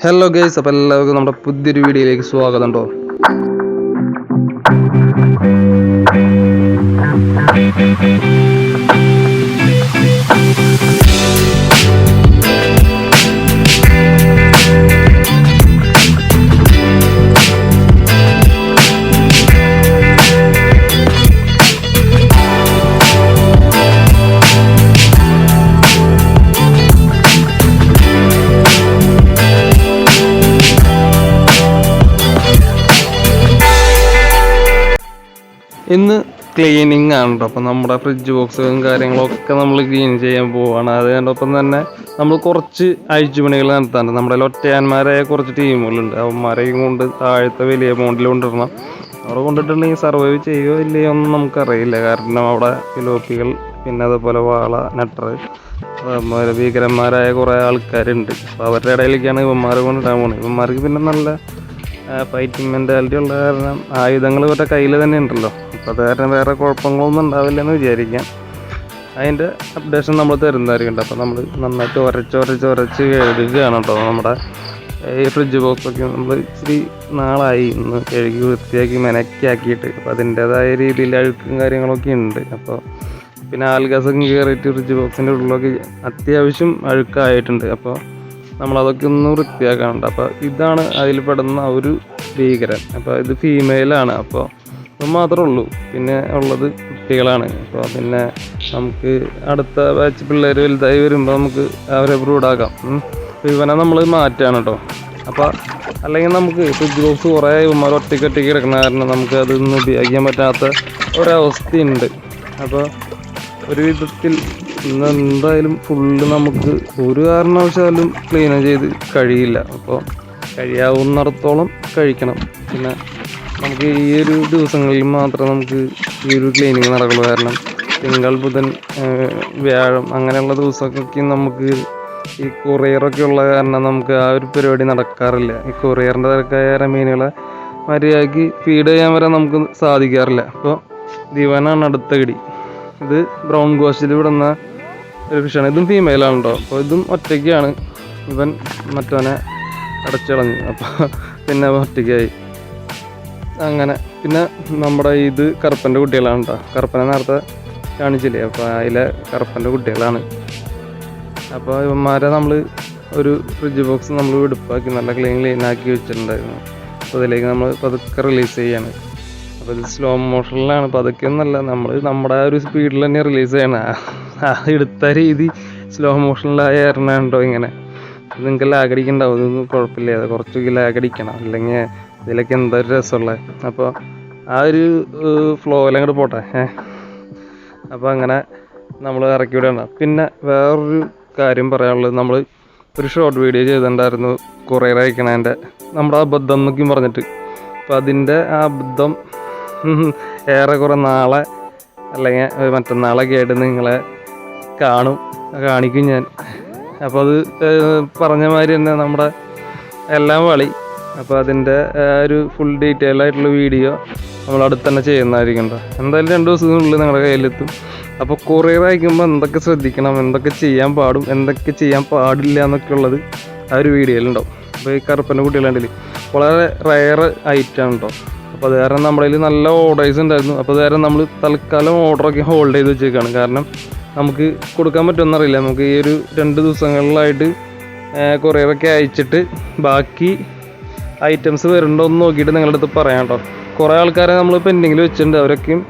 Hello guys അപ്പോൾ എല്ലാവർക്കും നമ്മുടെ പുതിയൊരു വീഡിയോയിലേക്ക് സ്വാഗതം കേട്ടോ ഇന്ന് ക്ലീനിങ് ആണ് കേട്ടോ അപ്പോൾ നമ്മുടെ ഫ്രിഡ്ജ് ബോക്സുകളും കാര്യങ്ങളൊക്കെ നമ്മൾ ക്ലീൻ ചെയ്യാൻ പോവാണ്. അതിനൊപ്പം തന്നെ നമ്മൾ കുറച്ച് അഴിച്ചുപണികൾ നടത്താറുണ്ട് നമ്മുടെ ഒറ്റയാന്മാരായ കുറച്ച് ടീമുകളുണ്ട് അവന്മാരെയും കൊണ്ട് താഴത്തെ വലിയ എമൗണ്ടിൽ കൊണ്ടിടണം. അവിടെ കൊണ്ടിട്ടുണ്ടെങ്കിൽ സർവൈവ് ചെയ്യുമോ ഇല്ലയോ ഒന്നും നമുക്കറിയില്ല. കാരണം അവിടെ ഫിലോപ്പികൾ പിന്നെ അതുപോലെ വാള നട്ടർ അതുപോലെ ഭീകരന്മാരായ കുറേ ആൾക്കാരുണ്ട്. അപ്പോൾ അവരുടെ ഇടയിലേക്കാണ് ഇവന്മാരെ കൊണ്ടിടാൻ പോകുന്നത് ഇവന്മാർക്ക് പിന്നെ നല്ല ഫൈറ്റിംഗ് മെന്റാലിറ്റി ഉള്ള കാരണം ആയുധങ്ങൾ ഇവരുടെ കയ്യിൽ തന്നെ ഉണ്ടല്ലോ. അപ്പോൾ അത് കാരണം വേറെ കുഴപ്പങ്ങളൊന്നും ഉണ്ടാവില്ലെന്ന് വിചാരിക്കാം. അതിന്റെ അപ്ഡേഷൻ നമ്മൾ തരുന്നതായിരിക്കും അപ്പോൾ നമ്മൾ നന്നായിട്ട് ഉരച്ച് ഉരച്ച് ഉരച്ച് കഴുകുകയാണ് കേട്ടോ നമ്മുടെ ഈ ഫ്രിഡ്ജ് ബോക്സൊക്കെ നമ്മൾ ഇച്ചിരി നാളായി ഇന്ന് കഴുകി വൃത്തിയാക്കി മെനക്കാക്കിയിട്ട്. അപ്പോൾ അതിന്റേതായ രീതിയിൽ അഴുക്കും കാര്യങ്ങളൊക്കെ ഉണ്ട്. അപ്പോൾ പിന്നെ ആൽഗസൊക്കെ കയറിയിട്ട് ഫ്രിഡ്ജ് ബോക്സിന്റെ ഉള്ളിലൊക്കെ അത്യാവശ്യം അഴുക്കായിട്ടുണ്ട്. അപ്പോൾ നമ്മളതൊക്കെ ഒന്ന് വൃത്തിയാക്കാനുണ്ട്. അപ്പോൾ ഇതാണ് അതിൽ പെടുന്ന ഒരു ഭീകരൻ. അപ്പോൾ ഇത് ഫീമെയിലാണ് അപ്പോൾ ഇത് മാത്രമേ ഉള്ളൂ. പിന്നെ ഉള്ളത് കുട്ടികളാണ്. അപ്പോൾ പിന്നെ നമുക്ക് അടുത്ത ബാച്ച് പിള്ളേർ വലുതായി വരുമ്പോൾ നമുക്ക് അവരെ അപ്പോൾ ഇവനെ നമ്മൾ മാറ്റാണ് കേട്ടോ. അപ്പോൾ അല്ലെങ്കിൽ നമുക്ക് ഫ്രിഡ്ജ് ബോക്സ് കുറേ ഇവന്മാർ ഒറ്റയ്ക്ക് ഒറ്റയ്ക്ക് കിടക്കണ കാരണം നമുക്ക് അതൊന്നും ഉപയോഗിക്കാൻ പറ്റാത്ത ഒരവസ്ഥയുണ്ട്. അപ്പോൾ ഒരു വിധത്തിൽ ഇന്ന് എന്തായാലും ഫുള്ള് നമുക്ക് ഒരു കാരണവശാലും ക്ലീൻ ചെയ്ത് കഴിയില്ല. അപ്പോൾ കഴിയാവുന്നിടത്തോളം കഴിക്കണം. പിന്നെ നമുക്ക് ഈ ഒരു ദിവസങ്ങളിൽ മാത്രം നമുക്ക് ഈ ഒരു ക്ലീനിങ് നടക്കുള്ളൂ. കാരണം തിങ്കൾ ബുധൻ വ്യാഴം അങ്ങനെയുള്ള ദിവസമൊക്കെ നമുക്ക് ഈ കൊറിയറൊക്കെ ഉള്ള കാരണം നമുക്ക് ആ ഒരു പരിപാടി നടക്കാറില്ല. ഈ കൊറിയറിന്റെ തിരക്കായ മീനുകളെ മര്യാദയ്ക്ക് ഫീഡ് ചെയ്യാൻ വരെ നമുക്ക് സാധിക്കാറില്ല. അപ്പോൾ ദിവനാണ് അടുത്ത കിടി ഇത് ബ്രൗൺ ഗോസ്റ്റിൽ വിടുന്ന ഒരു ഫിഷാണ് ഇതും ഫീമെയിലാണ് കേട്ടോ അപ്പോൾ ഇതും ഒറ്റയ്ക്കാണ്. ഇവൻ മറ്റവനെ അടച്ചളഞ്ഞു. അപ്പോൾ പിന്നെ ഒറ്റയ്ക്കായി. അങ്ങനെ. പിന്നെ നമ്മുടെ ഇത് കറുപ്പന്റെ കുട്ടികളാണ് കേട്ടോ കറുപ്പനെ നേരത്തെ കാണിച്ചില്ലേ? അപ്പോൾ അതിലെ കറുപ്പന്റെ കുട്ടികളാണ്. അപ്പോൾ ഇവന്മാരെ നമ്മൾ ഒരു ഫ്രിഡ്ജ് ബോക്സ് നമ്മൾ വെടുപ്പാക്കി നല്ല ക്ലീൻ ക്ലീൻ ആക്കി വെച്ചിട്ടുണ്ടായിരുന്നു. അപ്പോൾ അതിലേക്ക് നമ്മൾ പതുക്കെ റിലീസ് ചെയ്യാണ്. അപ്പോൾ ഇത് സ്ലോ മോഷനിലാണ് പതുക്കെ ഒന്നല്ല നമ്മൾ നമ്മുടെ ആ ഒരു സ്പീഡിൽ തന്നെ റിലീസ് ചെയ്യണം. ആ എടുത്ത രീതി സ്ലോ മോഷനിലായ കാരണം ഇങ്ങനെ. നിങ്ങൾക്ക് ലാഗടിക്കണ്ടാവും ഇതൊന്നും കുഴപ്പമില്ല. കുറച്ച് ലാഗടിക്കണം അല്ലെങ്കിൽ ഇതിലൊക്കെ എന്താ ഒരു രസമുള്ളത് അപ്പോൾ ആ ഒരു ഫ്ലോയിൽ അങ്ങോട്ട് പോട്ടെ. ഏഹ് അപ്പോൾ അങ്ങനെ നമ്മൾ ഇറക്കി വിടണം പിന്നെ വേറൊരു കാര്യം പറയാനുള്ളത്. നമ്മൾ ഒരു ഷോർട്ട് വീഡിയോ ചെയ്തിട്ടുണ്ടായിരുന്നു കുറേ അയക്കണതിന്റെ നമ്മുടെ അബദ്ധം എന്നൊക്കെയും പറഞ്ഞിട്ട്. അപ്പം അതിന്റെ ആ അബദ്ധം ഏറെക്കുറെ നാളെ അല്ലെങ്കിൽ മറ്റന്നാളൊക്കെ ആയിട്ട് നിങ്ങളെ കാണും. കാണിക്കും ഞാൻ. അപ്പോൾ അത് പറഞ്ഞ മാതിരി തന്നെ നമ്മുടെ എല്ലാം വളി. അപ്പോൾ അതിന്റെ ഒരു ഫുൾ ഡീറ്റെയിൽ ആയിട്ടുള്ള വീഡിയോ നമ്മൾ അടുത്ത് തന്നെ ചെയ്യുന്നതായിരിക്കും എന്തായാലും രണ്ട് ദിവസത്തിനുള്ളിൽ നിങ്ങളുടെ കയ്യിലെത്തും. അപ്പോൾ കൊറിയർ അയക്കുമ്പോൾ എന്തൊക്കെ ശ്രദ്ധിക്കണം എന്തൊക്കെ ചെയ്യാൻ പാടും എന്തൊക്കെ ചെയ്യാൻ പാടില്ല എന്നൊക്കെ ഉള്ളത് ആ ഒരു വീഡിയോയിലുണ്ടാവും അപ്പോൾ ഈ കറുപ്പന്റെ കുട്ടികളുണ്ടെങ്കിൽ വളരെ റയർ ഐറ്റം കേട്ടോ. അപ്പോൾ അത് കാരണം നമ്മുടെ കയ്യിൽ നല്ല ഓർഡേഴ്സ് ഉണ്ടായിരുന്നു. അപ്പോൾ അത് കാരണം നമ്മൾ തൽക്കാലം ഓർഡറൊക്കെ ഹോൾഡ് ചെയ്ത് വെച്ചേക്കാണ്. കാരണം നമുക്ക് കൊടുക്കാൻ പറ്റുമെന്നറിയില്ല നമുക്ക് ഈ ഒരു രണ്ട് ദിവസങ്ങളിലായിട്ട് കുറേയൊക്കെ അയച്ചിട്ട് ബാക്കി ഐറ്റംസ് വരുന്നുണ്ടോ എന്ന് നോക്കിയിട്ട് നിങ്ങളുടെ അടുത്ത് പറയാം കേട്ടോ. കുറേ ആൾക്കാരെ നമ്മൾ പെൻഡിങ്ങിൽ വെച്ചിട്ടുണ്ട്. അവരൊക്കെയും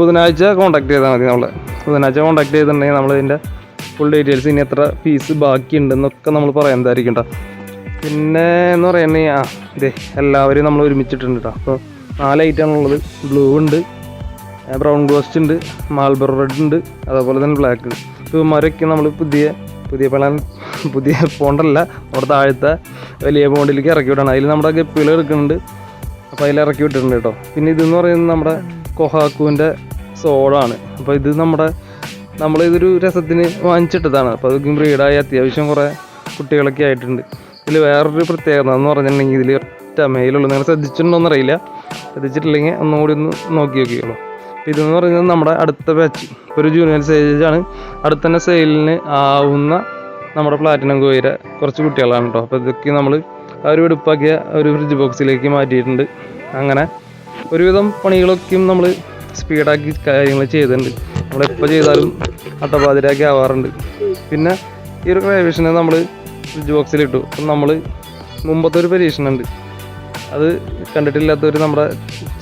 ബുധനാഴ്ച കോൺടാക്ട് ചെയ്താൽ മതി നമ്മൾ ബുധനാഴ്ച കോൺടാക്ട് ചെയ്തിട്ടുണ്ടെങ്കിൽ നമ്മൾ ഇതിന്റെ ഫുൾ ഡീറ്റെയിൽസ് ഇനി എത്ര പീസ് ബാക്കിയുണ്ടെന്നൊക്കെ നമ്മൾ പറയുന്നതായിരിക്കും കേട്ടോ പിന്നെ എന്ന് പറയുന്നത് ആ ഇതേ എല്ലാവരെയും നമ്മൾ ഒരുമിച്ചിട്ടുണ്ട് കേട്ടോ അപ്പോൾ നാല് ഐറ്റമാണുള്ളത് ബ്ലൂ ഉണ്ട്. ബ്രൗൺ ഗോസ്റ്റ് ഉണ്ട് മാൽബറോ റെഡ് ഉണ്ട് അതേപോലെ തന്നെ ബ്ലാക്ക് ഇപ്പോൾ ഇവന്മാരൊക്കെ നമ്മൾ പുതിയ പുതിയ പ്ലാൻ പുതിയ പോണ്ടല്ല അവിടെ താഴത്തെ വലിയ പോണ്ടിലേക്ക് ഇറക്കി വിടണം. അതിൽ നമ്മുടെ ഗപ്പികൾ എടുക്കുന്നുണ്ട്. അപ്പോൾ അതിൽ ഇറക്കി വിട്ടിട്ടുണ്ട് കേട്ടോ. പിന്നെ ഇതെന്ന് പറയുന്നത് നമ്മുടെ കൊഹാക്കുവിന്റെ സോഡാണ് അപ്പോൾ ഇത് നമ്മുടെ നമ്മൾ ഇതൊരു രസത്തിന് വാങ്ങിച്ചിട്ടതാണ്. അപ്പോൾ അതൊക്കെ ബ്രീഡായി അത്യാവശ്യം കുറേ കുട്ടികളൊക്കെ ആയിട്ടുണ്ട്. ഇതിൽ വേറൊരു പ്രത്യേകത എന്ന് പറഞ്ഞിട്ടുണ്ടെങ്കിൽ ഇതിൽ ഒറ്റ മെയിലുള്ളൂ നിങ്ങൾ ശ്രദ്ധിച്ചിട്ടുണ്ടോ എന്നറിയില്ല ശ്രദ്ധിച്ചിട്ടില്ലെങ്കിൽ ഒന്നുകൂടി ഒന്ന് നോക്കി നോക്കിയോളൂ ഇതെന്ന് പറയുന്നത് നമ്മുടെ അടുത്ത ബാച്ച് ഒരു ജൂനിയർ സ്റ്റേജാണ് അടുത്ത തന്നെ സെയിലിന് ആവുന്ന നമ്മുടെ പ്ലാറ്റിനം കോയിര കുറച്ച് കുട്ടികളാണ് കേട്ടോ അപ്പോൾ ഇതൊക്കെ നമ്മൾ ആ ഒരു വെടുപ്പാക്കിയ ഒരു ഫ്രിഡ്ജ് ബോക്സിലേക്ക് മാറ്റിയിട്ടുണ്ട്. അങ്ങനെ ഒരുവിധം പണികളൊക്കെയും നമ്മൾ സ്പീഡാക്കി കാര്യങ്ങൾ ചെയ്തിട്ടുണ്ട്. നമ്മളെപ്പോൾ ചെയ്താലും അട്ടപാതിരാക്കി ആവാറുണ്ട്. പിന്നെ ഈ ഒരു ക്രൈവേഷനെ നമ്മൾ ഫ്രിഡ്ജ് ബോക്സിലിട്ടു അപ്പം നമ്മൾ മുമ്പത്തെ ഒരു പരീക്ഷണമുണ്ട് അത് കണ്ടിട്ടില്ലാത്തവർ നമ്മുടെ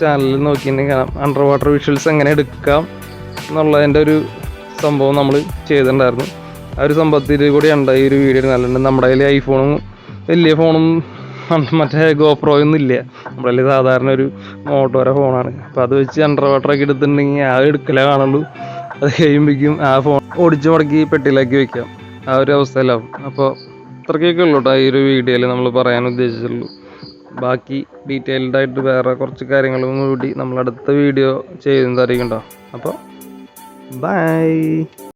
ചാനലിൽ നോക്കിയിട്ടുണ്ടെങ്കിൽ കാണാം. അണ്ടർ വാട്ടർ വിഷ്വൽസ് എങ്ങനെ എടുക്കാം എന്നുള്ളതിന്റെ ഒരു സംഭവം നമ്മൾ ചെയ്തിട്ടുണ്ടായിരുന്നു. ആ ഒരു സംഭവത്തിൽ കൂടി ഉണ്ട് ഈ ഒരു വീഡിയോ നല്ലുണ്ട് നമ്മുടെ കയ്യിൽ ഐഫോണും വലിയ ഫോണും മറ്റേ ഗോപ്രോയൊന്നും ഇല്ല. നമ്മുടെ കയ്യിൽ സാധാരണ ഒരു മോട്ടോര ഫോണാണ് അപ്പോൾ അത് വെച്ച് അണ്ടർ വാട്ടറൊക്കെ എടുത്തിട്ടുണ്ടെങ്കിൽ ആ എടുക്കലേ കാണുള്ളൂ. അത് കഴിയുമ്പോഴേക്കും ആ ഫോൺ ഓടിച്ചു മുടക്കി പെട്ടിയിലാക്കി വെക്കാം. ആ ഒരു അവസ്ഥയിലാവും. അപ്പോൾ അത്രയ്ക്കൊക്കെ ഉള്ളൂ കേട്ടോ ഈ ഒരു വീഡിയോയിൽ നമ്മൾ പറയാൻ ഉദ്ദേശിച്ചുള്ളൂ ബാക്കി ഡീറ്റെയിൽഡ് ആയിട്ട് വേറെ കുറച്ച് കാര്യങ്ങളും കൂടി നമ്മൾ അടുത്ത വീഡിയോ ചെയ്യുന്നതായിരിക്കും കേട്ടോ അപ്പോൾ ബൈ